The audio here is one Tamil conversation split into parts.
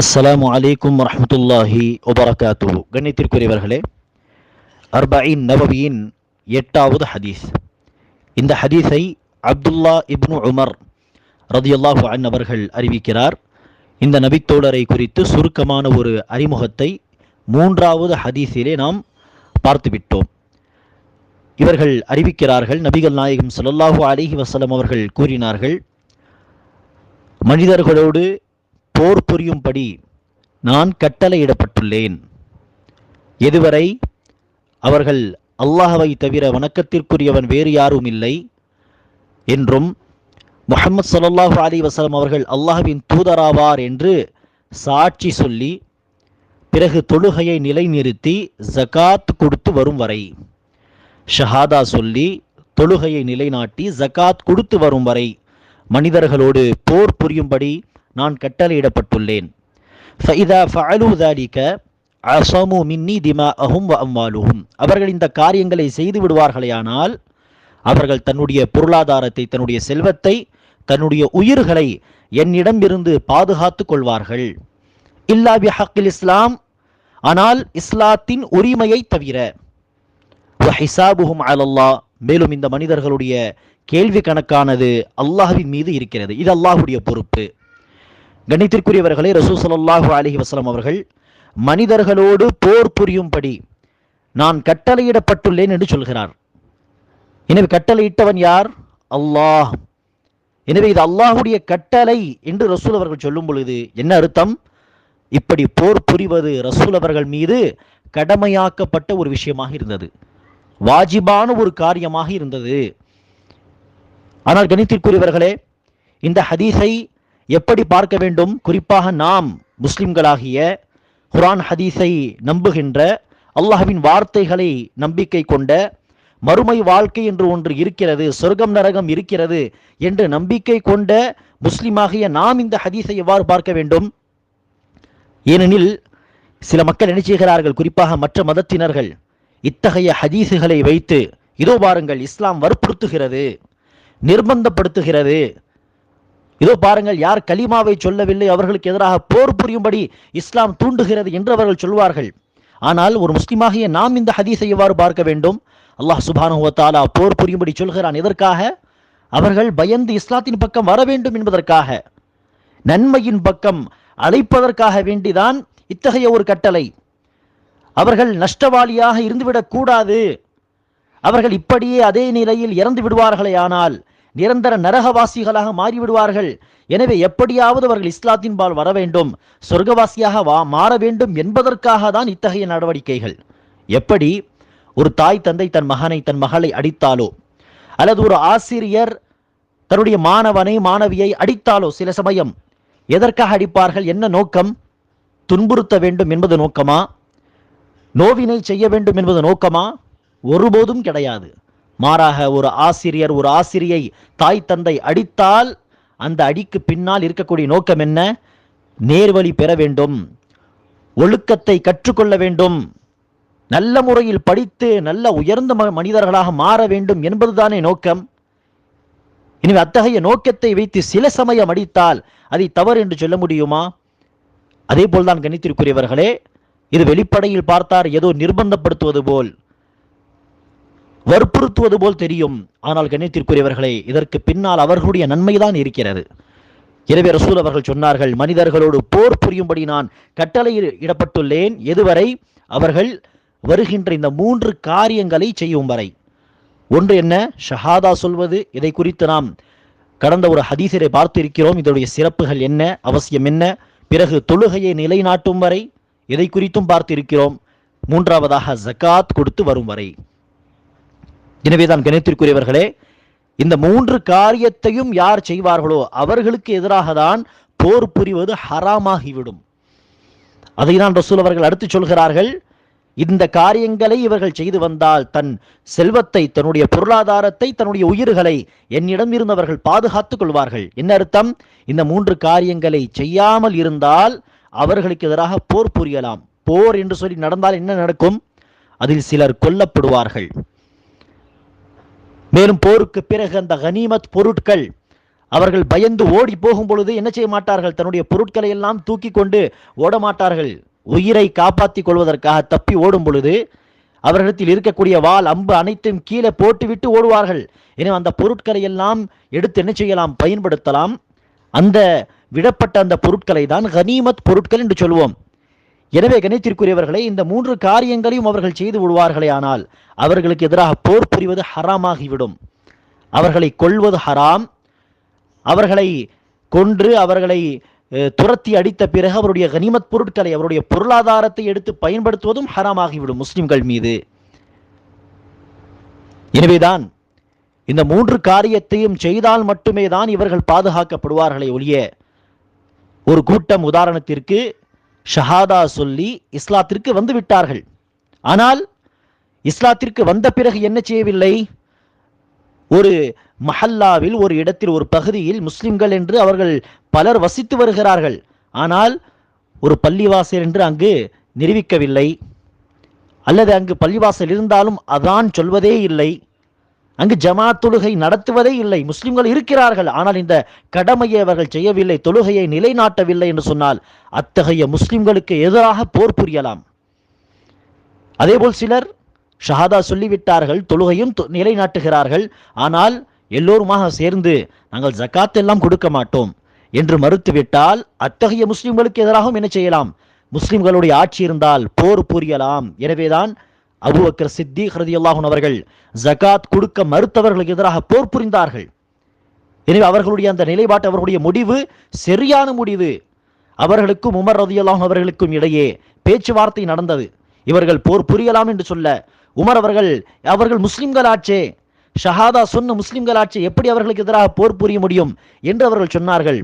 அஸ்ஸலாமு அலைக்கும் வரமத்துல்லாஹி ஒபரகாத்து கண்ணியத்திற்குரியவர்களே அர்பாயின் நபவியின் எட்டாவது ஹதீஸ். இந்த ஹதீஸை அப்துல்லா இப்னு உமர் ரதியுல்லாஹு அன் அவர்கள் அறிவிக்கிறார். இந்த நபித்தோழரை குறித்து சுருக்கமான ஒரு அறிமுகத்தை மூன்றாவது ஹதீஸிலே நாம் பார்த்துவிட்டோம். இவர்கள் அறிவிக்கிறார்கள் நபிகள் நாயகம் சல்லாஹூ அலிஹி வசலம் அவர்கள் கூறினார்கள் மனிதர்களோடு போர் புரியும்படி நான் கட்டளையிடப்பட்டுள்ளேன். எதுவரை? அவர்கள் அல்லாஹவை தவிர வணக்கத்திற்குரியவன் வேறு யாரும் இல்லை என்றும் முஹம்மது ஸல்லல்லாஹு அலி வசலம் அவர்கள் அல்லாஹுவின் தூதராவார் என்று சாட்சி சொல்லி பிறகு தொழுகையை நிலைநிறுத்தி ஜகாத் கொடுத்து வரும் வரை ஷஹாதா சொல்லி தொழுகையை நிலைநாட்டி ஜகாத் கொடுத்து வரும் வரை மனிதர்களோடு போர் புரியும்படி நான் கட்டளையிடப்பட்டுள்ளேன். ஃபைதா ஃபஅலு தாலிக அசமு அஹும் வ அவர்கள் இந்த காரியங்களை செய்து விடுவார்களேயானால் அவர்கள் தன்னுடைய பொருளாதாரத்தை தன்னுடைய செல்வத்தை தன்னுடைய உயிர்களை என்னிடமிருந்து பாதுகாத்து கொள்வார்கள். இல்லா பி ஹக்கில் இஸ்லாம் ஆனால் இஸ்லாத்தின் உரிமையை தவிர. ஹிசாபுஹும் அலல்லா மேலும் இந்த மனிதர்களுடைய கேள்வி கணக்கானது அல்லாஹுவின் மீது இருக்கிறது. இது அல்லாஹுடைய பொறுப்பு. கணித்திற்குரியவர்களே ரசூ ஸல்லல்லாஹு அலைஹி வசலம் அவர்கள் மனிதர்களோடு போர் புரியும்படி நான் கட்டளையிடப்பட்டுள்ளேன் என்று சொல்கிறார். எனவே கட்டளையிட்டவன் யார்? அல்லாஹ். எனவே இது அல்லாஹுடைய கட்டளை என்று ரசூல் அவர்கள் சொல்லும் பொழுது என்ன அர்த்தம்? இப்படி போர் புரிவது ரசூல் அவர்கள் மீது கடமையாக்கப்பட்ட ஒரு விஷயமாக இருந்தது. வாஜிபான ஒரு காரியமாக இருந்தது. ஆனால் கணித்திற்குரியவர்களே இந்த ஹதீஸை எப்படி பார்க்க வேண்டும்? குறிப்பாக நாம் முஸ்லிம்களாகிய குரான் ஹதீஸை நம்புகின்ற அல்லாஹ்வின் வார்த்தைகளை நம்பிக்கை கொண்ட மறுமை வாழ்க்கை என்று ஒன்று இருக்கிறது சொர்க்கம் நரகம் இருக்கிறது என்று நம்பிக்கை கொண்ட முஸ்லிமாகிய நாம் இந்த ஹதீஸை எவ்வாறு பார்க்க வேண்டும்? ஏனெனில் சில மக்கள் என்ன செய்கிறார்கள்? குறிப்பாக மற்ற மதத்தினர்கள் இத்தகைய ஹதீஸுகளை வைத்து இதோ பாருங்கள் இஸ்லாம் வற்புறுத்துகிறது நிர்பந்தப்படுத்துகிறது இதோ பாருங்கள் யார் கலிமாவை சொல்லவில்லை அவர்களுக்கு எதிராக போர் புரியும்படி இஸ்லாம் தூண்டுகிறது என்று அவர்கள் சொல்வார்கள். ஆனால் ஒரு முஸ்லிமாகிய நாம் இந்த ஹதீஸை எவ்வாறு பார்க்க வேண்டும்? அல்லாஹ் சுபானுவத்தாலா போர் புரியும்படி சொல்கிறான். எதற்காக? அவர்கள் பயந்து இஸ்லாத்தின் பக்கம் வர வேண்டும் என்பதற்காக. நன்மையின் பக்கம் அழைப்பதற்காக வேண்டிதான் இத்தகைய ஒரு கட்டளை. அவர்கள் நஷ்டவாளியாக இருந்துவிடக் கூடாது அவர்கள் இப்படியே அதே நிலையில் இறந்து விடுவார்களே ஆனால் நிரந்தர நரகவாசிகளாக மாறிவிடுவார்கள். எனவே எப்படியாவது அவர்கள் இஸ்லாத்தின் பால் வர வேண்டும். சொர்க்கவாசியாக வா மாற வேண்டும் என்பதற்காக தான் இத்தகைய நடவடிக்கைகள். எப்படி? ஒரு தாய் தந்தை தன் மகனை தன் மகளை அடித்தாலோ அல்லது ஒரு ஆசிரியர் தன்னுடைய மாணவனை மாணவியை அடித்தாலோ சில சமயம் எதற்காக அடிப்பார்கள்? என்ன நோக்கம்? துன்புறுத்த வேண்டும் என்பது நோக்கமா? நோவினை செய்ய வேண்டும் என்பது நோக்கமா? ஒருபோதும் கிடையாது. மாறாக ஒரு ஆசிரியர் ஒரு ஆசிரியை தாய் தந்தை அடித்தால் அந்த அடிக்கு பின்னால் இருக்கக்கூடிய நோக்கம் என்ன? நேர்வழி பெற வேண்டும். ஒழுக்கத்தை கற்றுக்கொள்ள வேண்டும். நல்ல முறையில் படித்து நல்ல உயர்ந்த மனிதர்களாக மாற வேண்டும் என்பதுதானே நோக்கம். எனவே அத்தகைய நோக்கத்தை வைத்து சில சமயம் அடித்தால் அதை தவறு என்று சொல்ல முடியுமா? அதே போல்தான் கணித்திற்குரியவர்களே இது வெளிப்படையில் பார்த்தார் ஏதோ நிர்பந்தப்படுத்துவது போல். வற்புறுத்துவது போல் தெரியும். ஆனால் கண்ணியத்திற்குரியவர்களே இதற்கு பின்னால் அவர்களுடைய நன்மைதான் இருக்கிறது. எனவே ரசூல் அவர்கள் சொன்னார்கள் மனிதர்களோடு போர் புரியும்படி நான் கட்டளையில் இடப்பட்டுள்ளேன். எதுவரை அவர்கள் வருகின்ற இந்த மூன்று காரியங்களை செய்யும் வரை. ஒன்று என்ன? ஷஹாதா சொல்வது. இதை குறித்து நாம் கடந்த ஒரு ஹதீசரை பார்த்திருக்கிறோம். இதனுடைய சிறப்புகள் என்ன? அவசியம் என்ன? பிறகு தொழுகையை நிலைநாட்டும் வரை இதை குறித்தும் பார்த்திருக்கிறோம். மூன்றாவதாக ஜகாத் கொடுத்து வரும் வரை. எனவேதான் கணித்திற்குரியவர்களே இந்த மூன்று காரியத்தையும் யார் செய்வார்களோ அவர்களுக்கு எதிராக தான் போர் புரிவது ஹராமாகிவிடும். அதை தான் ரசூல் அவர்கள் அடுத்து சொல்கிறார்கள் இந்த காரியங்களை இவர்கள் செய்து வந்தால் தன் செல்வத்தை தன்னுடைய பொருளாதாரத்தை தன்னுடைய உயிர்களை என்னிடம் இருந்தவர்கள் பாதுகாத்துக் கொள்வார்கள். என்ன அர்த்தம்? இந்த மூன்று காரியங்களை செய்யாமல் இருந்தால் அவர்களுக்கு எதிராக போர் புரியலாம். போர் என்று சொல்லி நடந்தால் என்ன நடக்கும்? அதில் சிலர் கொல்லப்படுவார்கள். மேலும் போருக்கு பிறகு அந்த கனிமத் பொருட்கள் அவர்கள் பயந்து ஓடி போகும் பொழுது என்ன செய்ய மாட்டார்கள்? தன்னுடைய பொருட்களை எல்லாம் தூக்கி கொண்டு ஓட மாட்டார்கள். உயிரை காப்பாற்றிக் கொள்வதற்காக தப்பி ஓடும் பொழுது அவர்களிடத்தில் இருக்கக்கூடிய வாள் அம்பு அனைத்தும் கீழே போட்டுவிட்டு ஓடுவார்கள். எனவே அந்த பொருட்களை எல்லாம் எடுத்து என்ன செய்யலாம்? பயன்படுத்தலாம். அந்த விடப்பட்ட அந்த பொருட்களை தான் கனிமத் பொருட்கள் என்று சொல்வோம். எனவே கணித்திற்குரியவர்களை இந்த மூன்று காரியங்களையும் அவர்கள் செய்து விடுவார்களே ஆனால் அவர்களுக்கு எதிராக போர் புரிவது ஹராமாகிவிடும். அவர்களை கொல்வது ஹராம். அவர்களை கொன்று அவர்களை துரத்தி அடித்த பிறகு அவருடைய கனிமத் பொருட்களை அவருடைய பொருளாதாரத்தை எடுத்து பயன்படுத்துவதும் ஹராமாகிவிடும் முஸ்லிம்கள் மீது. எனவேதான் இந்த மூன்று காரியத்தையும் செய்தால் மட்டுமே தான் இவர்கள் பாதுகாக்கப்படுவார்களே ஒழிய ஒரு கூட்டம் உதாரணத்திற்கு ஷஹாதா சொல்லி இஸ்லாத்திற்கு வந்து விட்டார்கள். ஆனால் இஸ்லாத்திற்கு வந்த பிறகு என்ன செய்யவில்லை? ஒரு மஹல்லாவில் ஒரு இடத்தில் ஒரு பகுதியில் முஸ்லிம்கள் என்று அவர்கள் பலர் வசித்து வருகிறார்கள். ஆனால் ஒரு பள்ளிவாசல் என்று அங்கு நிரூபிக்கவில்லை. அல்லது அங்கு பள்ளிவாசல் இருந்தாலும் அதான் சொல்வதே இல்லை. அங்கு ஜமாத் தொழுகை நடத்துவதே இல்லை. முஸ்லிம்கள் இருக்கிறார்கள். ஆனால் இந்த கடமையை அவர்கள் செய்யவில்லை தொழுகையை நிலைநாட்டவில்லை என்று சொன்னால் அத்தகைய முஸ்லிம்களுக்கு எதிராக போர் புரியலாம். அதேபோல் சிலர் ஷஹாதா சொல்லிவிட்டார்கள் தொழுகையும் நிலைநாட்டுகிறார்கள். ஆனால் எல்லோருமாக சேர்ந்து நாங்கள் ஜக்காத் எல்லாம் கொடுக்க மாட்டோம் என்று மறுத்துவிட்டால் அத்தகைய முஸ்லிம்களுக்கு எதிராகவும் என்ன செய்யலாம்? முஸ்லிம்களுடைய ஆட்சி இருந்தால் போர் புரியலாம். எனவேதான் அபூபக்கர் சித்திக் ரதியல்லாஹுன் அவர்கள் ஜகாத் கொடுக்க மறுத்தவர்களுக்கு எதிராக போர் புரிந்தார்கள். எனவே அவர்களுடைய அந்த நிலைப்பாட்டு அவர்களுடைய முடிவு சரியான முடிவு. அவர்களுக்கும் உமர் ரதியல்லாஹும் அவர்களுக்கும் இடையே பேச்சுவார்த்தை நடந்தது. இவர்கள் போர் புரியலாம் என்று சொல்ல உமர் அவர்கள் அவர்கள் முஸ்லிம்கள் ஆச்சே ஷஹாதா சொன்ன முஸ்லிம்கள் ஆட்சி எப்படி அவர்களுக்கு எதிராக போர் புரிய முடியும் என்று அவர்கள் சொன்னார்கள்.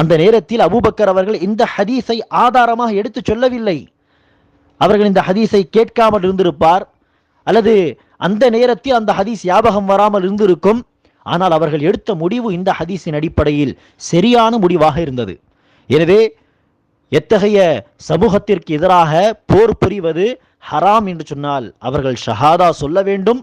அந்த நேரத்தில் அபுபக்கர் அவர்கள் இந்த ஹதீஸை ஆதாரமாக எடுத்துச் சொல்லவில்லை. அவர்கள் இந்த ஹதீஸை கேட்காமல் இருந்திருப்பார். அல்லது அந்த நேரத்தில் அந்த ஹதீஸ் ஞாபகம் வராமல் இருந்திருக்கும். ஆனால் அவர்கள் எடுத்த முடிவு இந்த ஹதீஸின் அடிப்படையில் சரியான முடிவாக இருந்தது. எனவே எத்தகைய சமூகத்திற்கு எதிராக போர் புரிவது ஹராம் என்று சொன்னால் அவர்கள் ஷஹாதா சொல்ல வேண்டும்.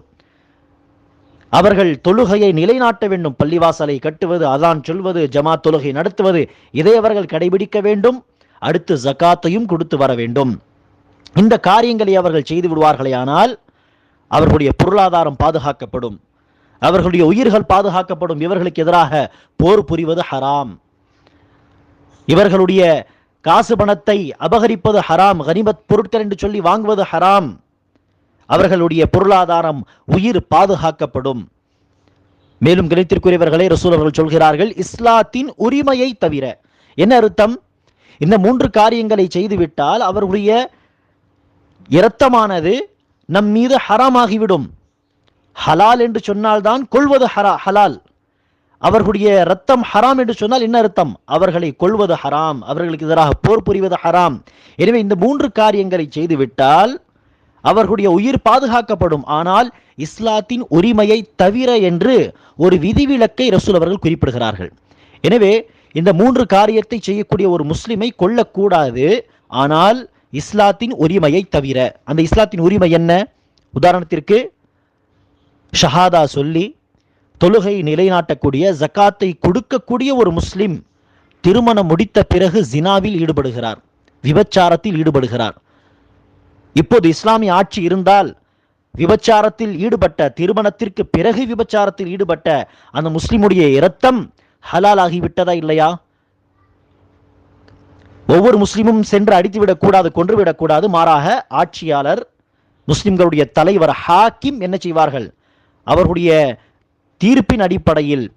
அவர்கள் தொழுகையை நிலைநாட்ட வேண்டும். பள்ளிவாசலை கட்டுவது அதான் சொல்வது ஜமா தொழுகை நடத்துவது இதை அவர்கள் கடைபிடிக்க வேண்டும். அடுத்து ஜகாத்தையும் கொடுத்து வர வேண்டும். இந்த காரியங்களை அவர்கள் செய்து விடுவார்களே ஆனால் அவர்களுடைய பொருளாதாரம் பாதுகாக்கப்படும். அவர்களுடைய உயிர்கள் பாதுகாக்கப்படும். இவர்களுக்கு எதிராக போர் புரிவது ஹராம். இவர்களுடைய காசு பணத்தை அபகரிப்பது ஹராம். கனிமத் பொருட்கள் என்று சொல்லி வாங்குவது ஹராம். அவர்களுடைய பொருளாதாரம் உயிர் பாதுகாக்கப்படும். மேலும் கணித்திற்குரியவர்களை ரசூல் அவர்கள் சொல்கிறார்கள் இஸ்லாத்தின் உரிமையை தவிர. என்ன அர்த்தம்? இந்த மூன்று காரியங்களை செய்துவிட்டால் அவர்களுடைய இரத்தமானது நம் மீது ஹராமாகிவிடும். ஹலால் என்று சொன்னால்தான் கொள்வது ஹரா ஹலால். அவர்களுடைய ரத்தம் ஹராம் என்று சொன்னால் என்ன அர்த்தம் அவர்களை கொள்வது ஹராம். அவர்களுக்கு எதிராக போர் புரிவது ஹராம். எனவே இந்த மூன்று காரியங்களை செய்துவிட்டால் அவர்களுடைய உயிர் பாதுகாக்கப்படும். ஆனால் இஸ்லாத்தின் உரிமையை தவிர என்று ஒரு விதிவிலக்கை ரசூல் அவர்கள் குறிப்பிடுகிறார்கள். எனவே இந்த மூன்று காரியத்தை செய்யக்கூடிய ஒரு முஸ்லிமை கொல்லக்கூடாது. ஆனால் இஸ்லாத்தின் உரிமையை தவிர அந்த இஸ்லாத்தின் உரிமை என்ன? உதாரணத்திற்கு ஷஹாதா சொல்லி தொழுகை நிலைநாட்டக்கூடிய ஜக்காத்தை கொடுக்கக்கூடிய ஒரு முஸ்லிம் திருமணம் முடித்த பிறகு ஜினாவில் ஈடுபடுகிறார் விபச்சாரத்தில் ஈடுபடுகிறார். இப்போது இஸ்லாமிய ஆட்சி இருந்தால் விபச்சாரத்தில் ஈடுபட்ட திருமணத்திற்கு பிறகு விபச்சாரத்தில் ஈடுபட்ட அந்த முஸ்லிமுடைய இரத்தம் ஹலால் ஆகிவிட்டதா இல்லையா? ஒவ்வொரு முஸ்லீமும் சென்று அடித்துவிடக் கூடாது கொன்றுவிடக் கூடாது. மாறாக ஆட்சியாளர் முஸ்லிம்களுடைய தலைவர் ஹாக்கிம் என்ன செய்வார்கள்? அவர்களுடைய தீர்ப்பின் அடிப்படையில்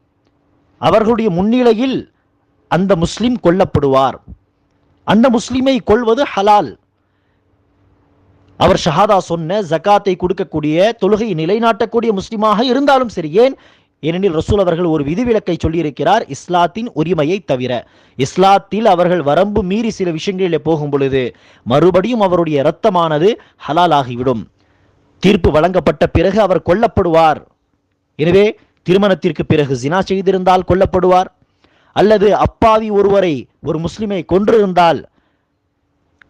அவர்களுடைய முன்னிலையில் அந்த முஸ்லிம் கொல்லப்படுவார். அந்த முஸ்லிமை கொள்வது ஹலால். அவர் ஷஹாதா சொன்ன ஜக்காத்தை கொடுக்கக்கூடிய தொழுகையை நிலைநாட்டக்கூடிய முஸ்லிமாக இருந்தாலும் சரி ஏன் ஏனெனில் ரசூல் அவர்கள் ஒரு விதிவிலக்கை சொல்லியிருக்கிறார் இஸ்லாத்தின் உரிமையை தவிர. இஸ்லாத்தில் அவர்கள் வரம்பு மீறி சில விஷயங்களில் போகும் பொழுது மறுபடியும் அவருடைய இரத்தமானது ஹலாலாகிவிடும். தீர்ப்பு வழங்கப்பட்ட பிறகு அவர் கொல்லப்படுவார். எனவே திருமணத்திற்கு பிறகு ஜினா செய்திருந்தால் கொல்லப்படுவார். அல்லது அப்பாவி ஒருவரை ஒரு முஸ்லிமை கொன்றிருந்தால்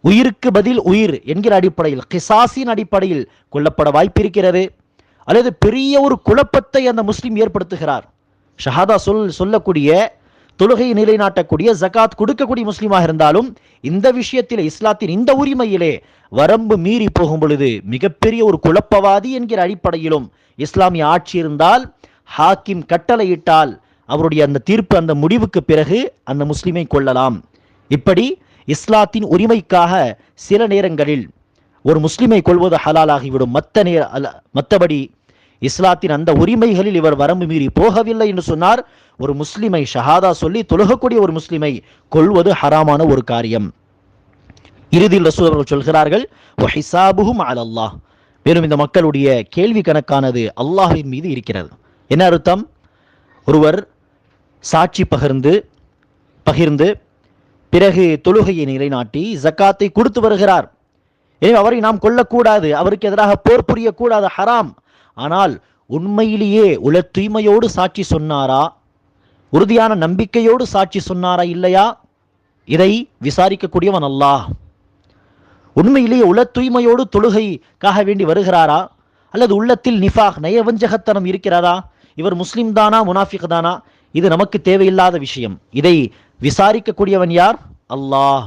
உயிருக்கு பதில் உயிர் என்கிற அடிப்படையில் கிசாசின் அடிப்படையில் கொல்லப்பட வாய்ப்பிருக்கிறது. அல்லது பெரிய ஒரு குழப்பத்தை அந்த முஸ்லிம் ஏற்படுத்துகிறார். ஷஹாதா சொல் சொல்லக்கூடிய தொழுகையை நிலைநாட்டக்கூடிய ஜகாத் கொடுக்கக்கூடிய முஸ்லீமாக இருந்தாலும் இந்த விஷயத்தில் இஸ்லாத்தின் இந்த உரிமையிலே வரம்பு மீறி போகும் பொழுது மிகப்பெரிய ஒரு குழப்பவாதி என்கிற அடிப்படையிலும் இஸ்லாமிய ஆட்சி இருந்தால் ஹாக்கிம் கட்டளையிட்டால் அவருடைய அந்த தீர்ப்பு அந்த முடிவுக்கு பிறகு அந்த முஸ்லிமை கொள்ளலாம் இப்படி இஸ்லாத்தின் உரிமைக்காக சில நேரங்களில் ஒரு முஸ்லிமை கொள்வது ஹலாலாகிவிடும். மற்ற நேர மற்றபடி இஸ்லாத்தின் அந்த உரிமைகளில் இவர் வரம்பு மீறி போகவில்லை என்று சொன்னார். ஒரு முஸ்லிமை ஷஹாதா சொல்லி தொழுகக்கூடிய ஒரு முஸ்லிமை கொள்வது ஹராமான ஒரு காரியம். இறுதியில் ரசூல் அவர்கள் சொல்கிறார்கள் "வஹிசாபுஹும் அலல்லாஹ்." மேலும் இந்த மக்களுடைய கேள்வி கணக்கானது அல்லாஹின் மீது இருக்கிறது. என்ன அர்த்தம்? ஒருவர் சாட்சி பகிர்ந்து பகிர்ந்து பிறகு தொழுகையை நிலைநாட்டி ஜக்காத்தை கொடுத்து வருகிறார். எனவே அவரை நாம் கொல்லக்கூடாது அவருக்கு எதிராக போர் புரியக்கூடாது ஹராம். ஆனால் உண்மையிலேயே உல தூய்மையோடு சாட்சி சொன்னாரா? உறுதியான நம்பிக்கையோடு சாட்சி சொன்னாரா இல்லையா? இதை விசாரிக்கக்கூடியவன் அல்லாஹ். உண்மையிலேயே உல தூய்மையோடு தொழுகைக்காக வேண்டி வருகிறாரா? அல்லது உள்ளத்தில் நிஃபாக் நயவஞ்சகத்தனம் இருக்கிறாரா இவர் முஸ்லிம் தானா முனாஃபிக் தானா? இது நமக்கு தேவையில்லாத விஷயம். இதை விசாரிக்கக்கூடியவன் யார்? அல்லாஹ்.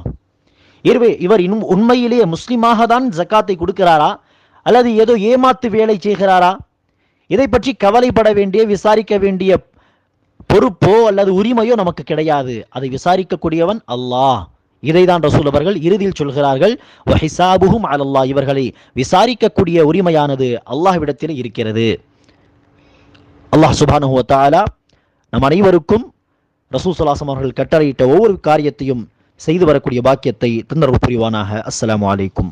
இருவே இவர் இன்னும் உண்மையிலேயே முஸ்லீமாக தான் ஜக்காத்தை கொடுக்கிறாரா? அல்லது ஏதோ ஏமாத்து வேலை செய்கிறாரா? இதை பற்றி கவலைப்பட வேண்டிய விசாரிக்க வேண்டிய பொறுப்போ அல்லது உரிமையோ நமக்கு கிடையாது. அதை விசாரிக்கக்கூடியவன் அல்லாஹ். இதைதான் ரசூல் அவர்கள் இறுதியில் சொல்கிறார்கள். வஹிசாபுஹும் அலல்லாஹ். இவர்களை விசாரிக்கக்கூடிய உரிமையானது அல்லாஹ்விடத்தில் இருக்கிறது. அல்லாஹ் சுபானு நம் அனைவருக்கும் ரசூல் சலாசம் அவர்கள் கட்டளையிட்ட ஒவ்வொரு காரியத்தையும் செய்து வரக்கூடிய பாக்கியத்தை தந்தரவு புரிவானாக. அஸ்லாம் அலைக்கும்.